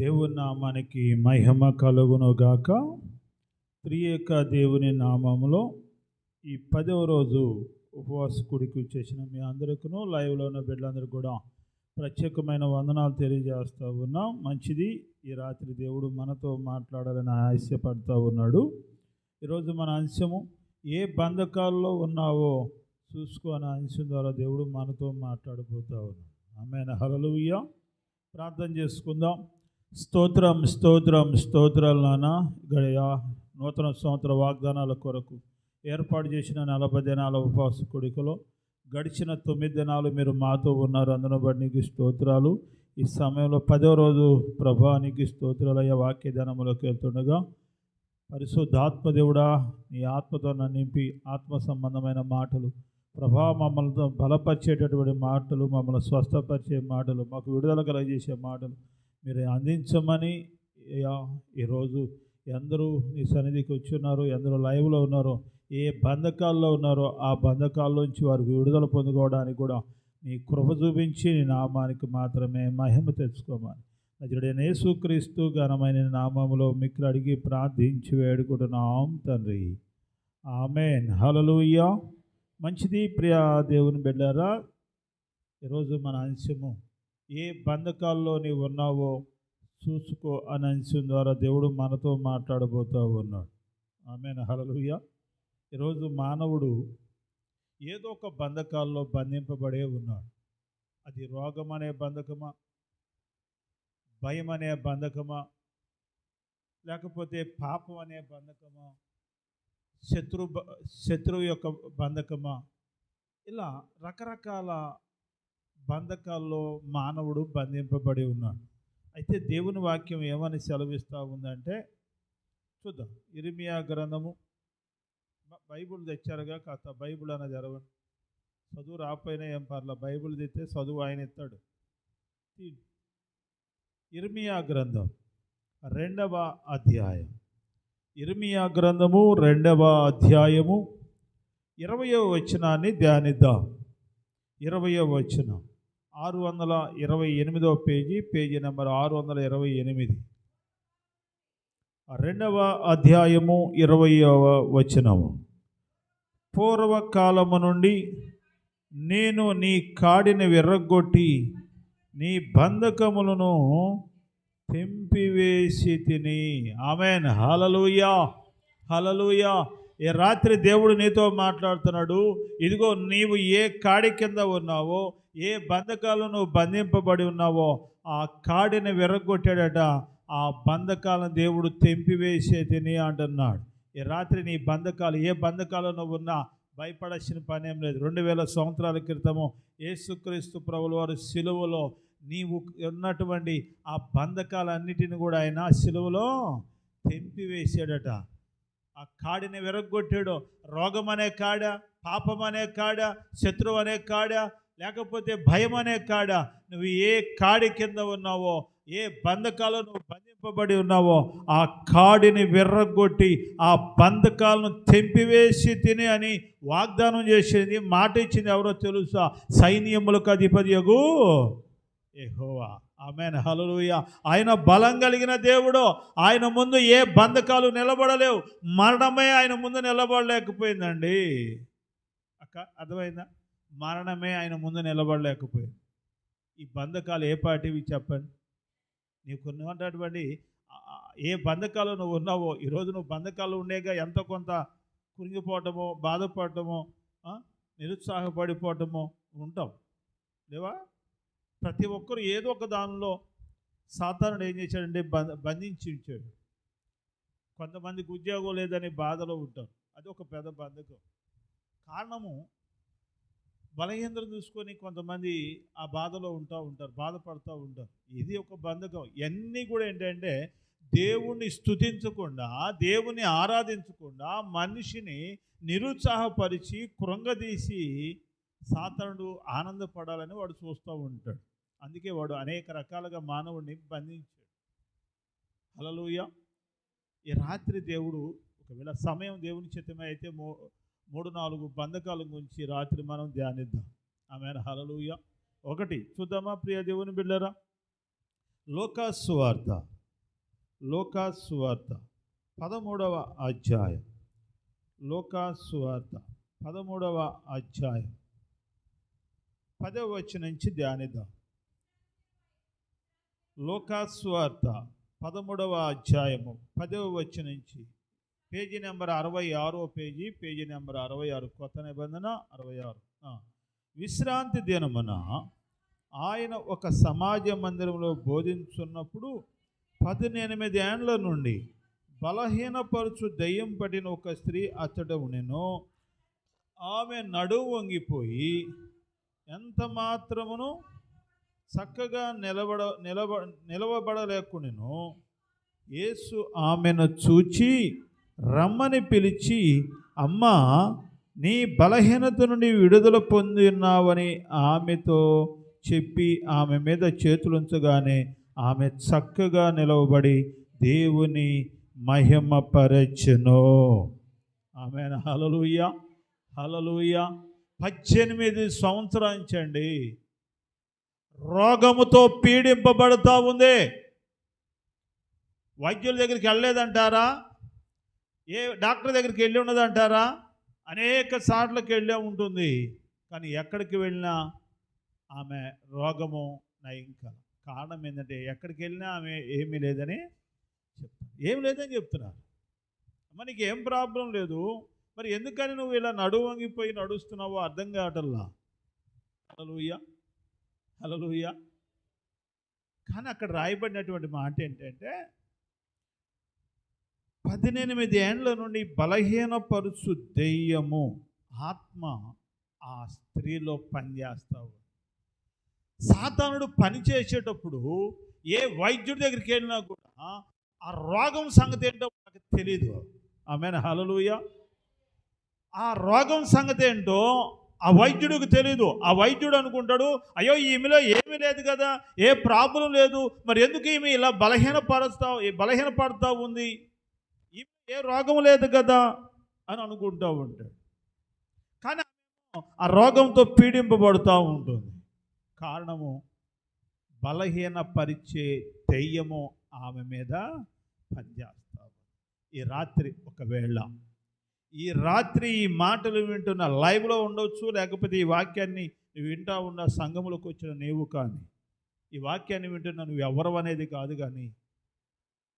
దేవుని నామానికి మహిమ కలుగునుగాక. త్రియేక దేవుని నామములో ఈ పదవ రోజు ఉపవాస కుడికి చేసిన మీ అందరికీ లైవ్లో ఉన్న బిడ్డలందరికీ కూడా ప్రత్యేకమైన వందనాలు తెలియజేస్తూ ఉన్నాం. మంచిది. ఈ రాత్రి దేవుడు మనతో మాట్లాడాలని ఆశపడుతూ ఉన్నాడు. ఈరోజు మన అంశము ఏ బంధకాల్లో ఉన్నావో చూసుకో అనే అంశం ద్వారా దేవుడు మనతో మాట్లాడబోతూ ఉన్నాడు. ఆమె హలలుయ్య ప్రార్థన చేసుకుందాం. స్తోత్రం స్తోత్రం స్తోత్రాలు నాన్న. ఇక్కడ నూతన సంవత్సర వాగ్దానాల కొరకు ఏర్పాటు చేసిన నలభై దినాల ఉపవాస కొడుకులో గడిచిన తొమ్మిది దినాలు మీరు మాతో ఉన్నారు. అందున బట్టి స్తోత్రాలు. ఈ సమయంలో పదో రోజు ప్రభానికి స్తోత్రాలయ్య వాక్య ధనములోకి వెళ్తుండగా పరిశుద్ధాత్మదేవుడా నీ ఆత్మతో నింపి ఆత్మ సంబంధమైన మాటలు. ప్రభా మమ్మల్ని బలపరిచేటటువంటి మాటలు మమ్మల్ని స్వస్థపరిచే మాటలు మాకు విడుదల కలగజేసే మాటలు. మీరు అందించమని ఈరోజు ఎందరూ నీ సన్నిధికి వచ్చి ఉన్నారు ఎందరూ లైవ్లో ఉన్నారో ఏ బంధకాల్లో ఉన్నారో ఆ బంధకాల్లోంచి వారికి విడుదల పొందుకోవడానికి కూడా నీ కృప చూపించి నీ నామానికి మాత్రమే మహిమ తెచ్చుకోమని. అజుడైన యేసుక్రీస్తు ఘనమైన నామములో మిక్కులు అడిగి ప్రార్థించి వేడుకుంటున్నాం తండ్రి. ఆమెన్. హలలుయ్యా మంచిది ప్రియ దేవుని బిడ్డారా ఈరోజు మన అంశము ఏ బంధకాల్లో నీవు ఉన్నావో చూసుకో అని అంశం ద్వారా దేవుడు మనతో మాట్లాడబోతూ ఉన్నాడు. ఆమె హలలుయ్య ఈరోజు మానవుడు ఏదో ఒక బంధకాల్లో బంధింపబడే ఉన్నాడు. అది రోగం అనే బంధకమా? భయం అనే బంధకమా? లేకపోతే పాపం అనే బంధకమా? శత్రు శత్రువు యొక్క బంధకమా? ఇలా రకరకాల బంధకాల్లో మానవుడు బంధింపబడి ఉన్నాడు. అయితే దేవుని వాక్యం ఏమని సెలవిస్తూ ఉందంటే చూద్దాం. ఇరిమియా గ్రంథము బైబుల్ తెచ్చారుగా కాస్త బైబిల్ అన్నది జరగండి చదువు రాకపోయినా ఏం పర్ల బైబిల్ తెస్తే చదువు ఆయన ఎత్తాడు ఇర్మియా గ్రంథం రెండవ అధ్యాయం. ఇర్మియా గ్రంథము రెండవ అధ్యాయము ఇరవయో వచనాన్ని ధ్యానిద్దాం. ఇరవయో వచనం. ఆరు వందల ఇరవై ఎనిమిదవ పేజీ పేజీ నెంబర్ ఆరు వందల ఇరవై ఎనిమిది. రెండవ అధ్యాయము ఇరవయవ వచనము. పూర్వకాలము నుండి నేను నీ కాడిని విర్రగొట్టి నీ బంధకములను తెంపివేసి తిని. ఆమెన్. హలలుయా హలలుయా ఈ రాత్రి దేవుడు నీతో మాట్లాడుతున్నాడు ఇదిగో నీవు ఏ కాడి కింద ఉన్నావో ఏ బంధకాలు నువ్వు బంధింపబడి ఉన్నావో ఆ కాడిని విరగొట్టాడట ఆ బంధకాలను దేవుడు తెంపివేసే తిని అంటున్నాడు. ఈ రాత్రి నీ బంధకాలు ఏ బంధకాలు నువ్వు ఉన్నా భయపడాల్సిన పని ఏం లేదు. రెండు వేల సంవత్సరాల క్రితము యేసుక్రీస్తు ప్రభుల వారు సిలువలో నీవు ఉన్నటువంటి ఆ బంధకాలన్నిటిని కూడా ఆయన సిలువలో తెంపివేసాడట ఆ కాడిని విరగొట్టాడు రోగం అనే కాడ పాపం అనే కాడ శత్రువు అనే కాడ లేకపోతే భయం అనే కాడ నువ్వు ఏ కాడి కింద ఉన్నావో ఏ బంధకాలు నువ్వు బంధింపబడి ఉన్నావో ఆ కాడిని విర్రగొట్టి ఆ బంధకాలను తెంపివేసి తిని అని వాగ్దానం చేసింది. మాట ఇచ్చింది ఎవరో తెలుసా? సైన్యములకు అధిపతియగు ఏహోవా ఆమెన్ హల్లెలూయా. ఆయన బలం కలిగిన దేవుడు. ఆయన ముందు ఏ బంధకాలు నిలబడలేవు. మరణమే ఆయన ముందు నిలబడలేకపోయిందండి. అక్క అర్థమైందా? మరణమే ఆయన ముందు నిలబడలేకపోయింది. ఈ బంధకాలు ఏ పాటివి చెప్పండి? నీకు ఉన్నటువంటి ఏ బంధకాలు నువ్వు ఉన్నావో ఈరోజు నువ్వు బంధకాలు ఉండేగా ఎంతో కొంత కురిగిపోవటమో బాధపడటమో నిరుత్సాహపడిపోవటమో ఉంటాం లేవా? ప్రతి ఒక్కరు ఏదో ఒక దానిలో సాధారణ ఏం చేశాడంటే బంధ బంధించి ఉంచాడు కొంతమందికి ఉద్యోగం లేదని బాధలో ఉంటారు. అది ఒక పెద్ద బంధకం. కారణము బలహీనతను చూసుకొని కొంతమంది ఆ బాధలో ఉంటా ఉంటారు బాధపడుతూ ఉంటారు. ఇది ఒక బంధకం. ఇవన్నీ కూడా ఏంటంటే దేవుణ్ణి స్తుతించకుండా దేవుని ఆరాధించకుండా మనిషిని నిరుత్సాహపరిచి కృంగదీసి సాతనుడు ఆనందపడాలని వాడు చూస్తూ ఉంటాడు. అందుకే వాడు అనేక రకాలుగా మానవుడిని బంధించాడు. హలలుయ ఈ రాత్రి దేవుడు ఒకవేళ సమయం దేవుని చిత్తమే అయితే మూ మూడు నాలుగు బంధకాల గురించి రాత్రి మనం ధ్యానిద్దాం. ఆమె హలలుయ ఒకటి చూద్దామా ప్రియ దేవుని బిడ్డరా? లోకాసువార్త లోకాసువార్త పదమూడవ అధ్యాయం. లోకాసువార్త పదమూడవ అధ్యాయం. పదవ వచ్చి నుంచి ధ్యానిద్దాం. లోకాస్వార్త పదమూడవ అధ్యాయము పదవ వచ్చి నుంచి. పేజీ నెంబర్ అరవై ఆరో పేజీ పేజీ నెంబర్ అరవై ఆరు కొత్త నిబంధన అరవై ఆరు. విశ్రాంతి దినమున ఆయన ఒక సమాజ మందిరంలో బోధించున్నప్పుడు పదినెనిమిది ఏండ్ల నుండి బలహీనపరుచు దయ్యం పడిన ఒక స్త్రీ అతడు నేను ఆమె నడు వంగిపోయి ఎంత మాత్రమును చక్కగా నిలబడ నిలబ నిలవబడలేకునేను. యేసు ఆమెను చూచి రమ్మని పిలిచి అమ్మా నీ బలహీనత నుండి విడుదల పొంది ఉన్నావని ఆమెతో చెప్పి ఆమె మీద చేతులుంచగానే ఆమె చక్కగా నిలవబడి దేవుని మహిమపరచును. ఆమె హలలుయ్య హలలుయ్య పద్దెనిమిది సంవత్సరాంచండి రోగముతో పీడింపబడుతూ ఉంది. వైద్యుల దగ్గరికి వెళ్ళలేదంటారా? ఏ డాక్టర్ దగ్గరికి వెళ్ళి ఉన్నదంటారా? అనేక సార్లకి వెళ్ళే ఉంటుంది. కానీ ఎక్కడికి వెళ్ళినా ఆమె రోగము నయం కారణం ఏంటంటే ఎక్కడికి వెళ్ళినా ఆమె ఏమీ లేదని చెప్తాను ఏం లేదని చెప్తున్నారు. మనకి ఏం ప్రాబ్లం లేదు. మరి ఎందుకని నువ్వు ఇలా నడువంగిపోయి నడుస్తున్నావో అర్థం కావటల్లా అసలు హలోయ కానీ అక్కడ రాయబడినటువంటి మాట ఏంటంటే పదినెనిమిది ఏండ్ల నుండి బలహీనపరుచు దెయ్యము ఆత్మ ఆ స్త్రీలో పనిచేస్తావు సాతానుడు పని చేసేటప్పుడు ఏ వైద్యుడి దగ్గరికి వెళ్ళినా కూడా ఆ రోగం సంగతి ఏంటో మనకు తెలియదు ఆమె హలలుయ ఆ రోగం సంగతి ఏంటో ఆ వైద్యుడికి తెలియదు ఆ వైద్యుడు అనుకుంటాడు అయ్యో ఈమెలో ఏమీ లేదు కదా ఏ ప్రాబ్లం లేదు మరి ఎందుకు ఈమె ఇలా బలహీనపరుస్తావు బలహీనపడతా ఉంది? ఈమె ఏ రోగం లేదు కదా అని అనుకుంటూ ఉంటాడు. కానీ ఆ రోగంతో పీడింపబడుతూ ఉంటుంది. కారణము బలహీనపరిచే దెయ్యము ఆమె మీద పనిచేస్తావు ఈ రాత్రి ఒకవేళ ఈ రాత్రి ఈ మాటలు వింటున్న లైవ్లో ఉండొచ్చు లేకపోతే ఈ వాక్యాన్ని నువ్వు వింటా ఉన్న సంఘములకు వచ్చిన నీవు కానీ. ఈ వాక్యాన్ని వింటున్న నువ్వు ఎవరు అనేది కాదు కానీ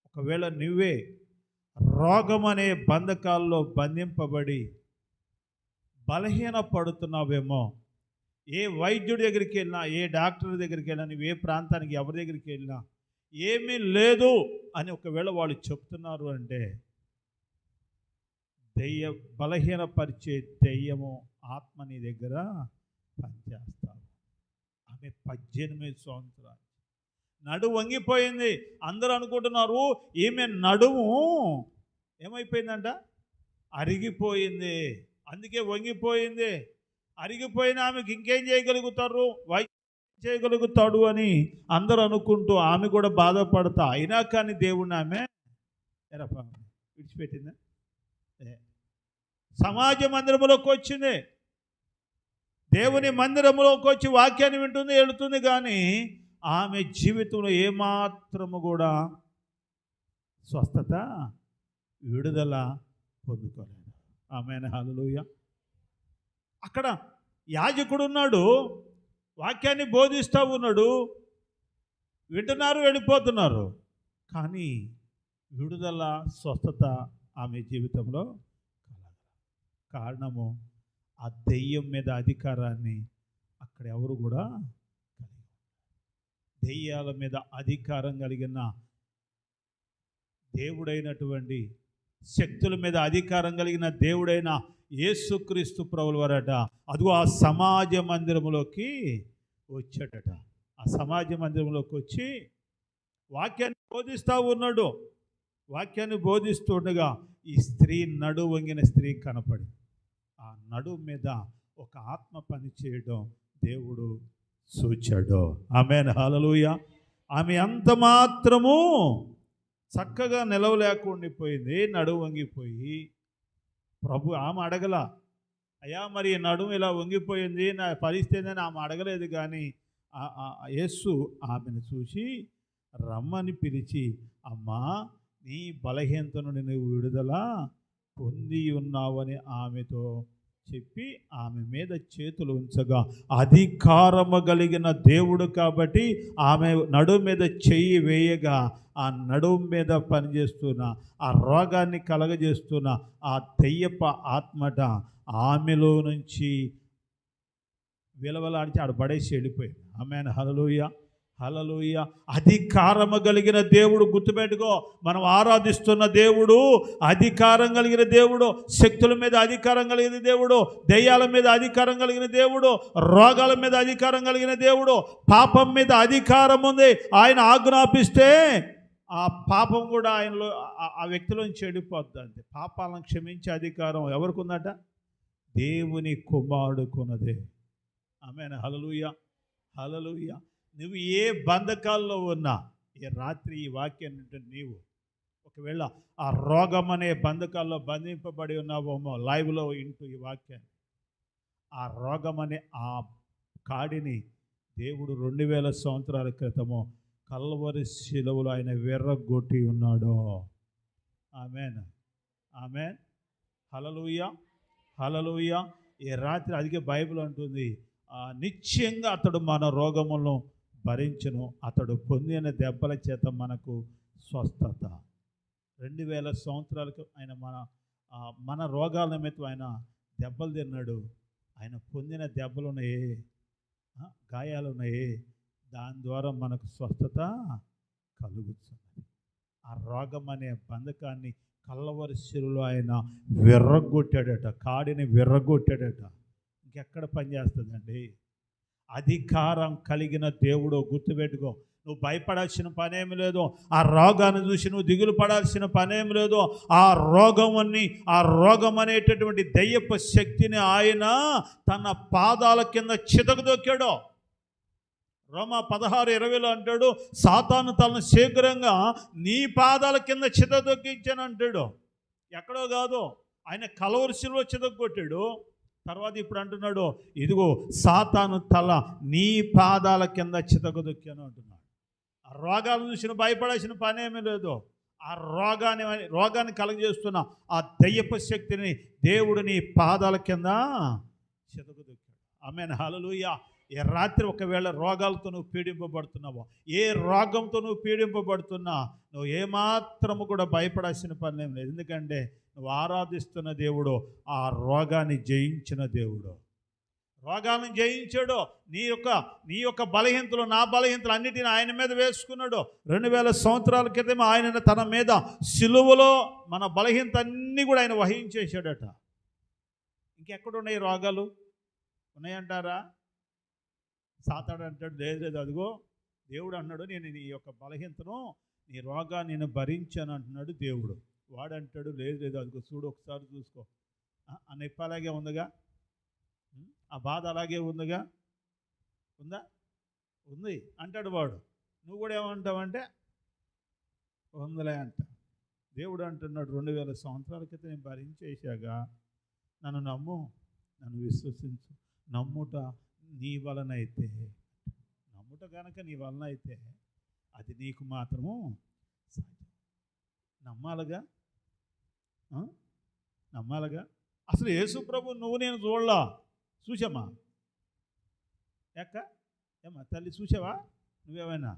ఒకవేళ నువ్వే రోగం అనే బంధకాల్లో బంధింపబడి బలహీన పడుతున్నావేమో ఏ వైద్యుడి దగ్గరికి వెళ్ళినా ఏ డాక్టర్ దగ్గరికి వెళ్ళినా నువ్వు ఏ ప్రాంతానికి ఎవరి దగ్గరికి వెళ్ళినా ఏమీ లేదు అని ఒకవేళ వాళ్ళు చెప్తున్నారు అంటే దెయ్య బలహీనపరిచే దెయ్యము ఆత్మ నీ దగ్గర పనిచేస్తావు. ఆమె పద్దెనిమిది సంవత్సరాలు. నడు వంగిపోయింది. అందరూ అనుకుంటున్నారు ఈమె నడుము ఏమైపోయిందంట? అరిగిపోయింది. అందుకే వంగిపోయింది. అరిగిపోయిన ఆమెకి ఇంకేం చేయగలుగుతారు? వై చేయగలుగుతాడు అని అందరూ అనుకుంటూ ఆమె కూడా బాధపడతా. అయినా కానీ దేవుణ్ణి ఆమె ఎరపా విడిచిపెట్టిందా? సమాజ మందిరంలోకి వచ్చింది. దేవుని మందిరంలోకి వచ్చి వాక్యాన్ని వింటుంది వెళుతుంది కానీ ఆమె జీవితంలో ఏమాత్రము కూడా స్వస్థత విడుదల పొందుకోలేదు. ఆమె హల్లెలూయ. అక్కడ యాజకుడు ఉన్నాడు వాక్యాన్ని బోధిస్తూ ఉన్నాడు వింటున్నారు వెళ్ళిపోతున్నారు. కానీ విడుదల స్వస్థత ఆమె జీవితంలో కలగల. కారణము ఆ దెయ్యం మీద అధికారాన్ని అక్కడ ఎవరు కూడా కలిగి దెయ్యాల మీద అధికారం కలిగిన దేవుడైనటువంటి శక్తుల మీద అధికారం కలిగిన దేవుడైన యేసుక్రీస్తు ప్రభుల వారట అదిగో ఆ సమాజ మందిరంలోకి వచ్చాడట. ఆ సమాజ మందిరంలోకి వచ్చి వాక్యాన్ని బోధిస్తూ ఉన్నాడు. వాక్యాన్ని బోధిస్తుండగా ఈ స్త్రీ నడు వంగిన స్త్రీ కనపడి ఆ నడు మీద ఒక ఆత్మ పని చేయడం దేవుడు సూచాడు. ఆమె హలలుయ ఆమె అంత మాత్రము చక్కగా నిలవలేకుండిపోయింది నడువు వంగిపోయి. ప్రభు ఆమె అడగల అయ్యా మరి ఈ నడుము ఇలా వంగిపోయింది నా పరిస్థితి అని ఆమె అడగలేదు కానీ ఆ- యేసు ఆమెను చూసి రమ్మని పిలిచి అమ్మా నీ బలహీనత నుండి నువ్వు విడుదల పొంది ఉన్నావని ఆమెతో చెప్పి ఆమె మీద చేతులు ఉంచగా. అధికారము కలిగిన దేవుడు కాబట్టి ఆమె నడుము మీద చెయ్యి వేయగా ఆ నడుము మీద పనిచేస్తున్న ఆ రోగాన్ని కలగజేస్తున్న ఆ దెయ్యప ఆత్మట ఆమెలో నుంచి విలవలాడిచి ఆడ పడేసి వెళ్ళిపోయింది. ఆమె హలలోయ అలలోయ అధికారము కలిగిన దేవుడు గుర్తుపెట్టుకో. మనం ఆరాధిస్తున్న దేవుడు అధికారం కలిగిన దేవుడు శక్తుల మీద అధికారం కలిగిన దేవుడు దెయ్యాల మీద అధికారం కలిగిన దేవుడు రోగాల మీద అధికారం కలిగిన దేవుడు పాపం మీద అధికారం ఉంది. ఆయన ఆజ్ఞాపిస్తే ఆ పాపం కూడా ఆయనలో ఆ- ఆ వ్యక్తిలో చెడిపోద్ది అంతే. పాపాలను క్షమించే అధికారం ఎవరికి ఉందట దేవుని కుమారుడుకున్నదే. ఆమె హలలుయ హలలుయ నువ్వు ఏ బంధకాల్లో ఉన్నా ఈ రాత్రి ఈ వాక్యాన్ని వింటే నీవు ఒకవేళ ఆ రోగం అనే బంధకాల్లో బంధింపబడి ఉన్నావేమో లైవ్లో ఇంటూ ఈ వాక్యాన్ని. ఆ రోగం అనే ఆ కాడిని దేవుడు రెండు వేల సంవత్సరాల క్రితము కల్వరి శిలువలో ఆయన వెర్రగొట్టి ఉన్నాడు. ఆమెన్. ఆమెన్. హలలుయ హలలుయ ఈ రాత్రి అదిగే బైబిల్ అంటుంది ఆ, నిశ్చయంగా అతడు మన రోగములను భరించును. అతడు పొందిన దెబ్బల చేత మనకు స్వస్థత. రెండు వేల సంవత్సరాలకు ఆయన మన మన రోగాల నిమిత్తం ఆయన దెబ్బలు తిన్నాడు. ఆయన పొందిన దెబ్బలు ఉన్నాయి. గాయాలు ఉన్నాయి. దాని ద్వారా మనకు స్వస్థత కలుగుతుంది ఆ రోగం అనే బంధకాన్ని కల్లవరిశిలో ఆయన విర్రగొట్టాడట. కాడిని విర్రగొట్టాడట. ఇంకెక్కడ పనిచేస్తుందండి? అధికారం కలిగిన దేవుడు గుర్తుపెట్టుకో నువ్వు భయపడాల్సిన పనేమి లేదు. ఆ రోగాన్ని చూసి నువ్వు దిగులు పడాల్సిన పనేమి లేదు. ఆ రోగం ఆ రోగం అనేటటువంటి దయ్యపు శక్తిని ఆయన తన పాదాల కింద చితకదొక్కాడు రోమా పదహారు ఇరవైలో అంటాడు సాతాను తనను శీఘ్రంగా నీ పాదాల కింద చితదొక్కించాను అంటాడు. ఎక్కడో కాదు ఆయన కలవరిశిలో చితగొట్టాడు తర్వాత ఇప్పుడు అంటున్నాడు ఇదిగో సాతాను తల నీ పాదాల కింద చితకదొక్కాను అంటున్నాడు. ఆ రోగాలను చూసిన భయపడాల్సిన పనేమీ లేదు. ఆ రోగాన్ని రోగాన్ని కలగజేస్తున్న ఆ దయ్యపు శక్తిని దేవుడు నీ పాదాల కింద చితకదొక్కాడు. ఆమె హలలుయ ఏ రాత్రి ఒకవేళ రోగాలతో నువ్వు పీడింపబడుతున్నావో ఏ రోగంతో నువ్వు పీడింపబడుతున్నా నువ్వు ఏమాత్రము కూడా భయపడాల్సిన పని లేదు. ఎందుకంటే నువ్వు ఆరాధిస్తున్న దేవుడు ఆ రోగాన్ని జయించిన దేవుడు. రోగాన్ని జయించాడు. నీ యొక్క నీ యొక్క బలహీనతలు నా బలహీనతలు అన్నిటిని ఆయన మీద వేసుకున్నాడు. రెండు వేల సంవత్సరాల క్రితం ఆయన తన మీద సిలువలో మన బలహీనత అన్నీ కూడా ఆయన వహించేశాడట. ఇంకెక్కడున్నాయి రోగాలు? ఉన్నాయంటారా? సాతాడు అంటాడు లేదు లేదు అదిగో దేవుడు అన్నాడు నేను నీ యొక్క బలహీనతను నీ రోగాన్ని నేను భరించాను అంటున్నాడు దేవుడు. వాడు అంటాడు లేదు లేదు అదిగో చూడు ఒకసారి చూసుకో. ఆ, నొప్పి అలాగే ఉందిగా? ఆ బాధ అలాగే ఉందిగా? ఉందా? ఉంది అంటాడు వాడు. నువ్వు కూడా ఏమంటావంటే ఉందిలే అంట. దేవుడు అంటున్నాడు రెండు వేల సంవత్సరాల క్రితం నేను భరించేశాగా. నన్ను నమ్ము నన్ను విశ్వసించు. నమ్ముట నీ వలన అయితే నమ్ముట కనుక నీ వలన అయితే అది నీకు మాత్రము సాధ్యం. నమ్మాలిగా? నమ్మాలిగా? అసలు యేసు ప్రభు నువ్వు నేను చూడలా? చూసామా ఎక్క? ఏమ్మా తల్లి చూసావా నువ్వేమైనా?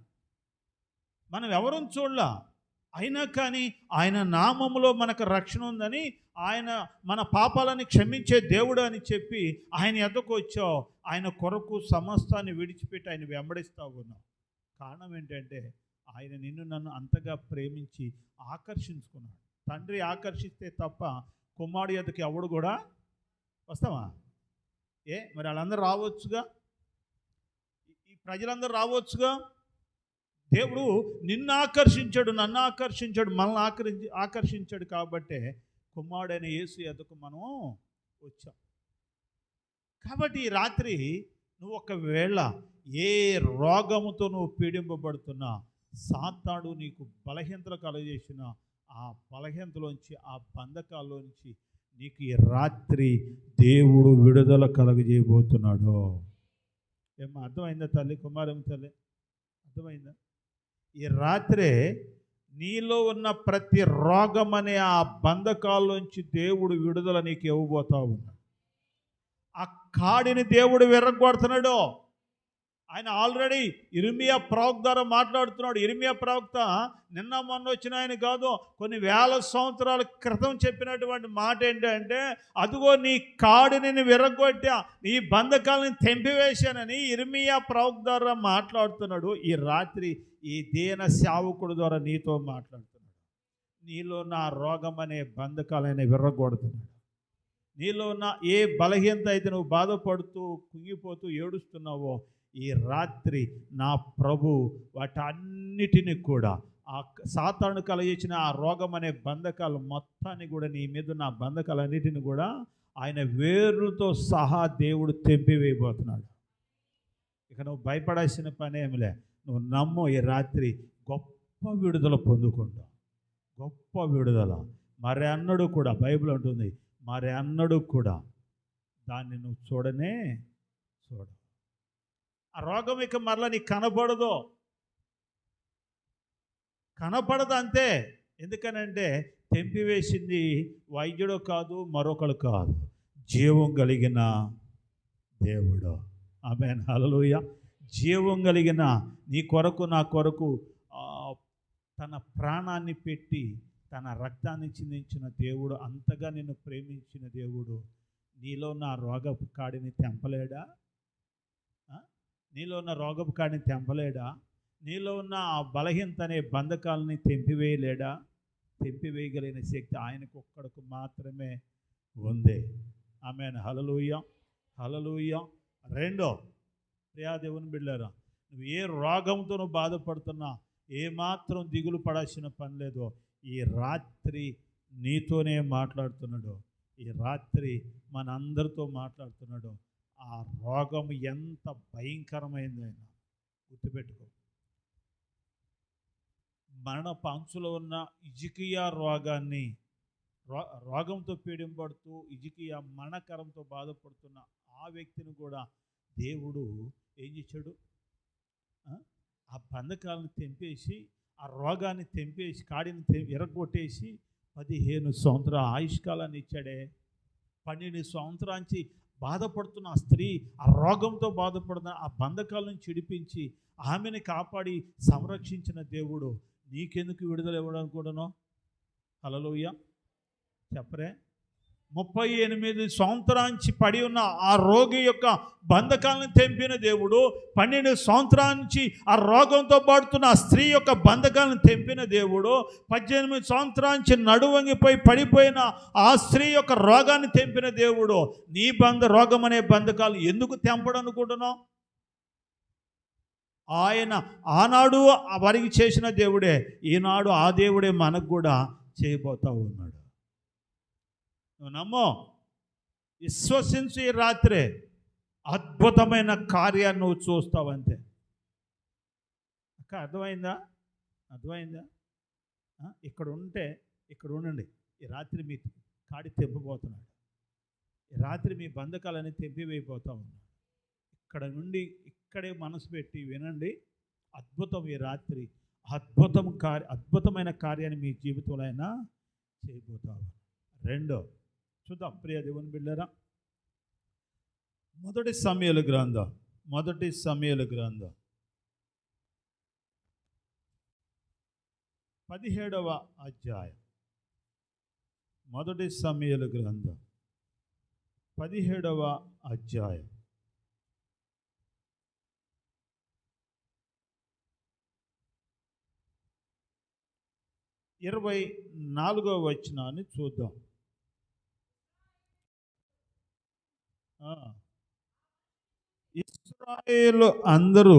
మనం ఎవరూ చూడలా? అయినా కానీ ఆయన నామములో మనకు రక్షణ ఉందని ఆయన మన పాపాలని క్షమించే దేవుడు అని చెప్పి ఆయన ఎద్దకు వచ్చావు. ఆయన కొరకు సమస్తాన్ని విడిచిపెట్టి ఆయన వెంబడిస్తా ఉన్నావు. కారణం ఏంటంటే ఆయన నిన్ను నన్ను అంతగా ప్రేమించి ఆకర్షించుకున్నాడు. తండ్రి ఆకర్షిస్తే తప్ప కుమారుడు ఎద్దకు ఎవడు కూడా వస్తావా? ఏ? మరి వాళ్ళందరూ రావచ్చుగా? ఈ- ఈ ప్రజలందరూ రావచ్చుగా? దేవుడు నిన్ను ఆకర్షించాడు నన్ను ఆకర్షించాడు మనల్ని ఆకరించి ఆకర్షించాడు కాబట్టే కుమారుడైన యేసు ఎద్దకు మనం వచ్చాం. కాబట్టి ఈ రాత్రి నువ్వు ఒకవేళ ఏ రోగముతో నువ్వు పీడింపబడుతున్నా సాతాడు నీకు బలహీనతలు కలగజేసిన ఆ బలహీనతలోంచి ఆ బంధకాల్లోంచి నీకు ఈ రాత్రి దేవుడు విడుదల కలగజేయబోతున్నాడు. ఏమో అర్థమైందా తల్లి? కుమారం తల్లి అర్థమైందా? ఈ రాత్రే నీలో ఉన్న ప్రతి రోగం అనే ఆ బంధకాల్లోంచి దేవుడు విడుదల నీకు ఇవ్వబోతా ఉన్నాడు. ఆ కాడిని దేవుడు విర్రగొడుతున్నాడు ఆయన ఆల్రెడీ ఇరిమియా ప్రవక్త ద్వారా మాట్లాడుతున్నాడు. ఇరిమియా ప్రవక్త నిన్న మొన్న వచ్చిన ఆయన కాదు కొన్ని వేల సంవత్సరాల క్రితం చెప్పినటువంటి మాట ఏంటంటే అదిగో నీ కాడిని నేను విరగొట్టా నీ బంధకాలను తెంపివేశానని ఇరిమియా ప్రవక్త ద్వారా మాట్లాడుతున్నాడు. ఈ రాత్రి ఈ దీన సేవకుడు ద్వారా నీతో మాట్లాడుతున్నాడు. నీలో నా రోగం అనే బంధకాలైన విర్రగొడుతున్నాడు నీలో ఉన్న ఏ బలహీనత అయితే నువ్వు బాధపడుతూ కుంగిపోతూ ఏడుస్తున్నావో ఈ రాత్రి నా ప్రభు వాటన్నిటిని కూడా ఆ సాతాను కలగించిన ఆ రోగం అనే బంధకాలు మొత్తాన్ని కూడా నీ మీద ఉన్న బంధకాలన్నిటిని కూడా ఆయన వేరులతో సహా దేవుడు తెంపివేయబోతున్నాడు. ఇక నువ్వు భయపడాల్సిన పని ఏమిలే నువ్వు నమ్ము ఈ రాత్రి గొప్ప విడుదల పొందుకుంటావు. గొప్ప విడుదల. మరి అన్నడు కూడా బైబిల్ ఉంటుంది మరి అన్నడు కూడా దాన్ని నువ్వు చూడనే చూడ ఆ రోగం ఇక మరలా నీకు కనపడదు కనపడదు అంతే. ఎందుకనంటే తెంపివేసింది వైద్యుడు కాదు మరొకడు కాదు. జీవం కలిగిన దేవుడు. ఆమె హలలోయ జీవం కలిగిన నీ కొరకు నా కొరకు తన ప్రాణాన్ని పెట్టి తన రక్తాన్ని చిందించిన దేవుడు అంతగా నిన్ను ప్రేమించిన దేవుడు నీలో నా రోగపు కాడిని తెంపలేడా? నీలో ఉన్న రోగపు కాడిని తెంపలేడా? నీలో ఉన్న ఆ బలహీనత అనే బంధకాలని తెంపివేయలేడా? తెంపివేయగలిగిన శక్తి ఆయనకు ఒక్కడికి మాత్రమే ఉంది. ఆమె హలలుయ హలలుయ రెండో ప్రియా దేవుని బిళ్ళారా నువ్వు ఏ రోగంతో నువ్వు బాధపడుతున్నా ఏమాత్రం దిగులు పడాల్సిన పని లేదు. ఈ రాత్రి నీతోనే మాట్లాడుతున్నాడు. ఈ రాత్రి మనందరితో మాట్లాడుతున్నాడు. ఆ రోగం ఎంత భయంకరమైందైనా గుర్తుపెట్టుకో. మరణ పాంచులో ఉన్న ఇజికియా రోగాన్ని రో- రోగంతో పీడింపడుతూ ఇజికియా మరణకరంతో బాధపడుతున్న ఆ వ్యక్తిని కూడా దేవుడు ఏం చేశాడు? ఆ? బంధకాలను తెంపేసి ఆ రోగాన్ని తెంపేసి కాడిని ఎరగొట్టేసి పదిహేను సంవత్సరాల ఆయుష్కాలాన్ని ఇచ్చాడే. పన్నెండు సంవత్సరాంచి బాధపడుతున్న ఆ స్త్రీ ఆ రోగంతో బాధపడుతున్న ఆ బంధకాలను చిడిపించి ఆమెని ఆమెను కాపాడి సంరక్షించిన దేవుడు. నీకెందుకు విడుదల ఇవ్వడం కూడానో హలలోయ చెప్పరే. ముప్పై ఎనిమిది సంవత్సరాంచి పడి ఉన్న ఆ రోగి యొక్క బంధకాలను తెంపిన దేవుడు పన్నెండు సంవత్సరాంచి ఆ రోగంతో పాడుతున్న ఆ స్త్రీ యొక్క బంధకాలను తెంపిన దేవుడు పద్దెనిమిది సంవత్సరాంచి నడువంగిపోయి పడిపోయిన ఆ స్త్రీ యొక్క రోగాన్ని తెంపిన దేవుడు. నీ బంధ రోగం అనే బంధకాలు ఎందుకు తెంపడం అనుకుంటున్నావు ఆయన ఆనాడు వారికి చేసిన దేవుడే ఈనాడు ఆ దేవుడే మనకు కూడా చేయబోతా ఉన్నాడు. నువ్వు నమ్మో. విశ్వసించి ఈ రాత్రే. అద్భుతమైన కార్యాన్ని నువ్వు చూస్తావు అంతే. అక్క అర్థమైందా? అర్థమైందా? ఇక్కడ ఉంటే ఇక్కడ ఉండండి. ఈ రాత్రి మీ కాడి తెంపిపోతున్నాడు. ఈ రాత్రి మీ బంధకాలని తెంపివేయబోతా ఉన్నాడు. ఇక్కడ నుండి ఇక్కడే మనసు పెట్టి వినండి. అద్భుతం ఈ రాత్రి. అద్భుతం కార్య అద్భుతమైన కార్యాన్ని మీ జీవితంలో అయినా చేయబోతావు రెండో చూద్దాం. ప్రియ దేవుని బిళ్ళరా మొదటి సమయాల గ్రంథం మొదటి సమయాల గ్రంథం. పదిహేడవ అధ్యాయం మొదటి సమయాల గ్రంథం. పదిహేడవ అధ్యాయం. ఇరవై నాలుగవ వచనాన్ని చూద్దాం ఆ. ఇస్రాయేలు అందరూ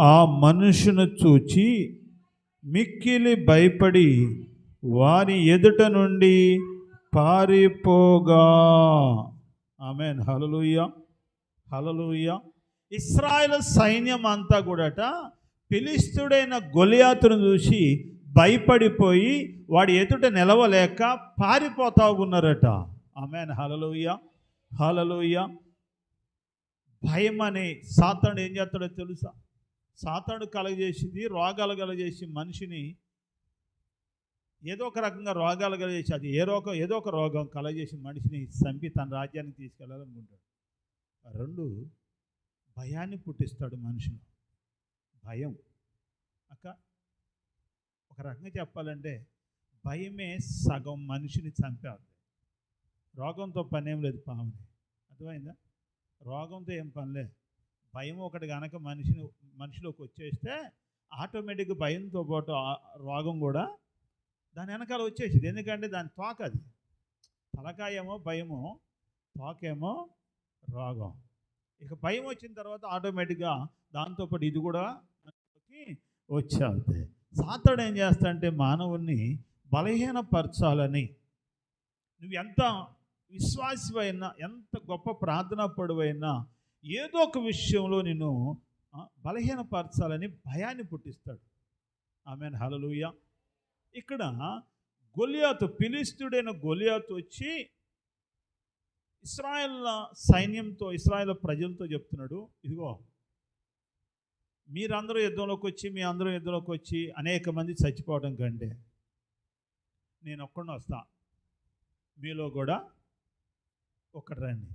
ఆ మనుషును చూచి మిక్కిలి భయపడి వారి ఎదుట నుండి పారిపోగా. ఆమెన్. హలలుయ హలలుయ ఇస్రాయేల్ సైన్యం అంతా కూడాట పిలిస్తుడైన గొలియాతును చూసి భయపడిపోయి వాడి ఎదుట నిలవలేక పారిపోతా ఉన్నారట. ఆమెన్. హలలుయ హలలుయ భయం అనే సాతాడు ఏం చేస్తాడో తెలుసా? సాతాడు కలగజేసింది రోగాలు కలగజేసి మనిషిని ఏదో ఒక రకంగా రోగాలు కలగజేసి అది ఏ రోగం ఏదో ఒక రోగం కలగజేసి మనిషిని చంపి తన రాజ్యానికి తీసుకెళ్ళాలనుకుంటాడు రెండు భయాన్ని పుట్టిస్తాడు మనిషిలో. భయం. అక్క ఒక రకంగా చెప్పాలంటే భయమే సగం మనిషిని చంపేది రోగంతో పనేం లేదు పాముని అర్థమైందా? రోగంతో ఏం పనిలే భయం ఒకటి కనుక మనిషిని మనిషిలోకి వచ్చేస్తే ఆటోమేటిక్గా భయంతో పాటు రోగం కూడా దాని వెనకాల వచ్చేసింది. ఎందుకంటే దాని తోక అది. తలకాయేమో భయము తోకేమో రోగం. ఇక భయం వచ్చిన తర్వాత ఆటోమేటిక్గా దాంతోపాటు ఇది కూడా మనకి వచ్చేది. సాతాడు ఏం చేస్తాడంటే మానవుణ్ణి బలహీనపరచాలని నువ్వు ఎంత విశ్వాసమైనా ఎంత గొప్ప ప్రార్థనా పడువైనా ఏదో ఒక విషయంలో నేను బలహీనపరచాలని భయాన్ని పుట్టిస్తాడు. ఆమె హలలుయ ఇక్కడ గొలియాతు పిలిస్తుడైన గొలియాతు వచ్చి ఇస్రాయల్ సైన్యంతో ఇస్రాయల్ ప్రజలతో చెప్తున్నాడు. ఇదిగో మీరందరూ యుద్ధంలోకి వచ్చి మీ అందరూ యుద్ధంలోకి వచ్చి అనేక మంది చచ్చిపోవడం కంటే నేను ఒక్కడిని వస్తా. మీలో కూడా ఒక్కటి రండి.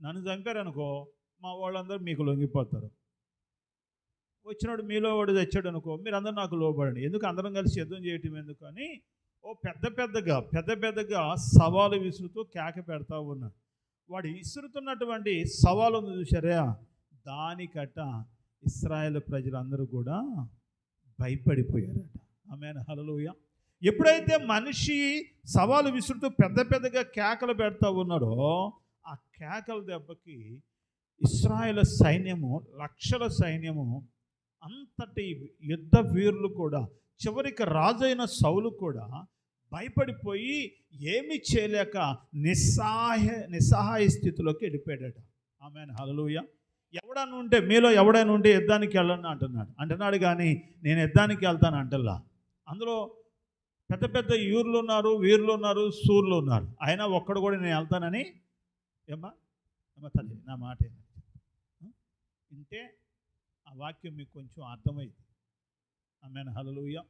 నన్ను చంపారనుకో మా వాళ్ళందరూ మీకు లొంగిపోతారు. వచ్చినాడు మీలో వాడు తెచ్చాడు అనుకో మీరు అందరూ నాకు లోబడండి. ఎందుకు అందరం కలిసి యుద్ధం చేయటం ఎందుకు అని ఓ పెద్ద పెద్దగా పెద్ద పెద్దగా సవాలు విసురుతూ కేక పెడతా ఉన్నాడు వాడు విసురుతున్నటువంటి సవాలు ఉంది చూసారా దానికట ఇస్రాయేల్ ప్రజలందరూ కూడా భయపడిపోయారట. ఆమె హలలుయ ఎప్పుడైతే మనిషి సవాలు విసురుతూ పెద్ద పెద్దగా కేకలు పెడతా ఉన్నాడో ఆ కేకల దెబ్బకి ఇస్రాయల సైన్యము లక్షల సైన్యము అంతటి యుద్ధ వీరులు కూడా చివరికి రాజైన సౌలు కూడా భయపడిపోయి ఏమి చేయలేక నిస్సహాయ నిస్సహాయ స్థితిలోకి వెళ్ళిపోయాడట. ఆమె హలలుయ ఎవడన్నా ఉంటే మీలో ఎవడైనా ఉంటే యుద్ధానికి వెళ్ళను అంటున్నాడు. అంటున్నాడు కానీ నేను యుద్ధానికి వెళ్తాను అంటల్లా అందులో పెద్ద పెద్ద యూర్లు ఉన్నారు వీరులు ఉన్నారు సూర్లు ఉన్నారు. అయినా ఒక్కడు కూడా నేను వెళ్తానని ఏమ్మా? ఏమ్మా తల్లి నా మాట ఏంటి? ఆ? వాక్యం మీకు కొంచెం అర్థమైంది. ఆమెను హలలుయ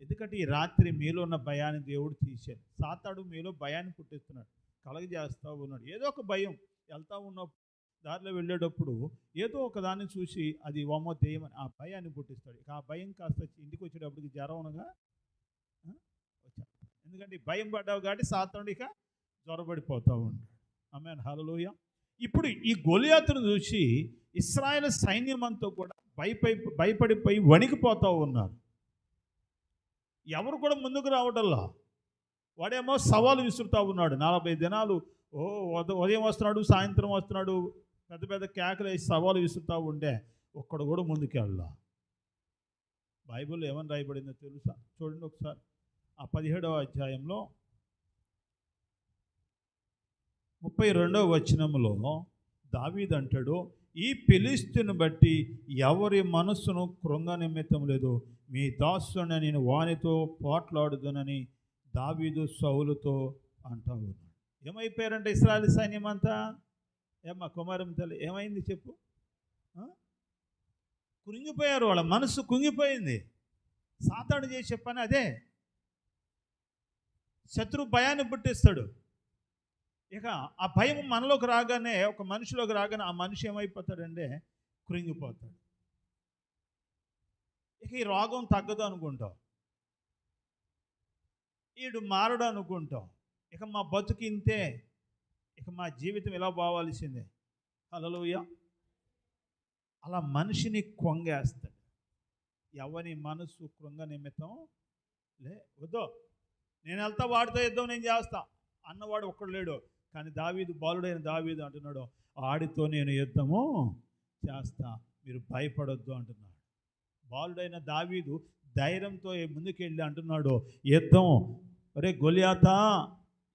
ఎందుకంటే ఈ రాత్రి మీలో ఉన్న భయాన్ని దేవుడు తీశాడు. సాతాడు మీలో భయాన్ని పుట్టిస్తున్నాడు. కలగజేస్తూ ఉన్నాడు. ఏదో ఒక భయం. వెళ్తా ఉన్నప్పుడు దారిలో వెళ్ళేటప్పుడు ఏదో ఒక దాన్ని చూసి అది వమ్మ దెయ్యమని ఆ భయాన్ని పుట్టిస్తాడు. ఆ భయం కాస్త ఇంటికి వచ్చేటప్పటికి జ్వరం అనగా ఎందుకంటే భయం పడ్డావు కాబట్టి సాతాడు ఇక ఉంటాడు ఆమె హలలోయ ఇప్పుడు ఈ గొలియాతును చూసి ఇస్రాయల్ సైన్యమంతా కూడా భయపై భయపడిపోయి వణికిపోతూ ఉన్నారు ఎవరు కూడా ముందుకు రావటంలా? వాడేమో సవాలు విసురుతూ ఉన్నాడు. నలభై దినాలు ఓ ఉదయం వస్తున్నాడు సాయంత్రం వస్తున్నాడు పెద్ద పెద్ద కేకలు వేసి సవాలు విసురుతూ ఉండే ఒక్కడు కూడా ముందుకెళ్ళా బైబిల్ ఏమని రాయబడిందో తెలుసా? చూడండి ఒకసారి. ఆ పదిహేడవ అధ్యాయంలో ముప్పై రెండవ వచనములో దావీదంటాడు ఈ పిలిస్తుని బట్టి ఎవరి మనస్సును కృంగ నిమిత్తం లేదు. మీ దాసుని నేను వానితో పోట్లాడుదునని దావీదు సౌలుతో అంటా ఉన్నాడు ఏమైపోయారంటే ఇస్రాయల్ సైన్యం అంతా? ఏమ్మా కుమారం తల్లి ఏమైంది చెప్పు. కృంగిపోయారు వాళ్ళ మనసు కుంగిపోయింది. సాతాడు చేసే పని అదే. శత్రు భయాన్ని పుట్టిస్తాడు. ఇక ఆ భయం మనలోకి రాగానే ఒక మనిషిలోకి రాగానే ఆ మనిషి ఏమైపోతాడంటే కృంగిపోతాడు. ఇక ఈ రోగం తగ్గదు అనుకుంటావు ఈడు మారడు అనుకుంటావు ఇక మా బతుకింతే ఇక మా జీవితం ఇలా పోవాల్సిందే. హల్లెలూయా. అలా మనిషిని కొంగేస్తాడు ఎవరి మనసు కృంగ నిమిత్తం లే వద్దో. నేను వెళ్తా వాడితో యుద్ధం నేను చేస్తా. అన్నవాడు ఒక్కడు లేడు. కానీ దావీదు బాలుడైన దావీదు అంటున్నాడు ఆడితో నేను యుద్ధము చేస్తా మీరు భయపడొద్దు అంటున్నాడు. బాలుడైన దావీదు ధైర్యంతో ముందుకెళ్ళి అంటున్నాడు యుద్ధం ఒరే గొలియాత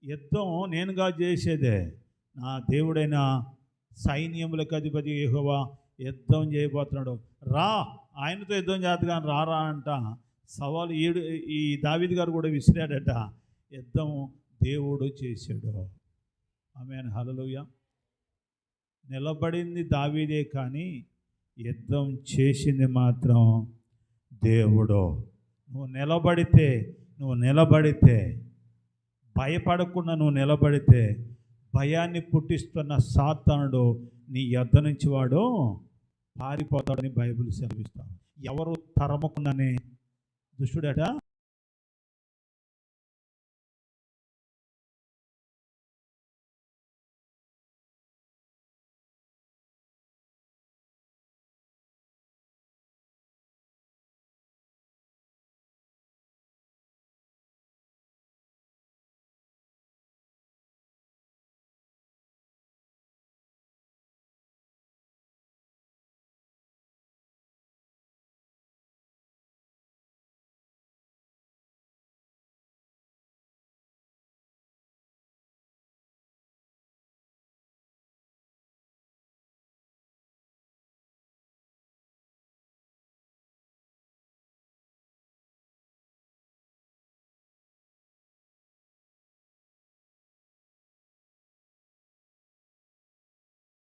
యుద్ధం నేనుగా చేసేదే. నా దేవుడైన సైన్యములకు అధిపతి యెహోవా యుద్ధం చేయబోతున్నాడు. రా ఆయనతో యుద్ధం చేద్దాం రారా అంట. సవాలు ఈడు ఈ దావిద్ గారు కూడా విసిరాడట. యుద్ధం దేవుడు చేశాడు. ఆమె హలలుయ నిలబడింది దావీదే కానీ యుద్ధం చేసింది మాత్రం దేవుడు. నువ్వు నిలబడితే నువ్వు నిలబడితే భయపడకుండా నువ్వు నిలబడితే భయాన్ని పుట్టిస్తున్న సాతానుడు నీ యొద్ద నుంచి వాడు పారిపోతాడని బైబిల్ సెలవిస్తాడు ఎవరు తరమకుండానే దుష్టుడట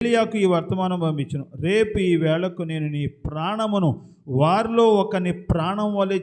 ఏలియాకు ఈ వర్తమానం పంపించను. రేపు ఈ వేళకు నేను నీ ప్రాణమును వారిలో ఒకని ప్రాణం వలె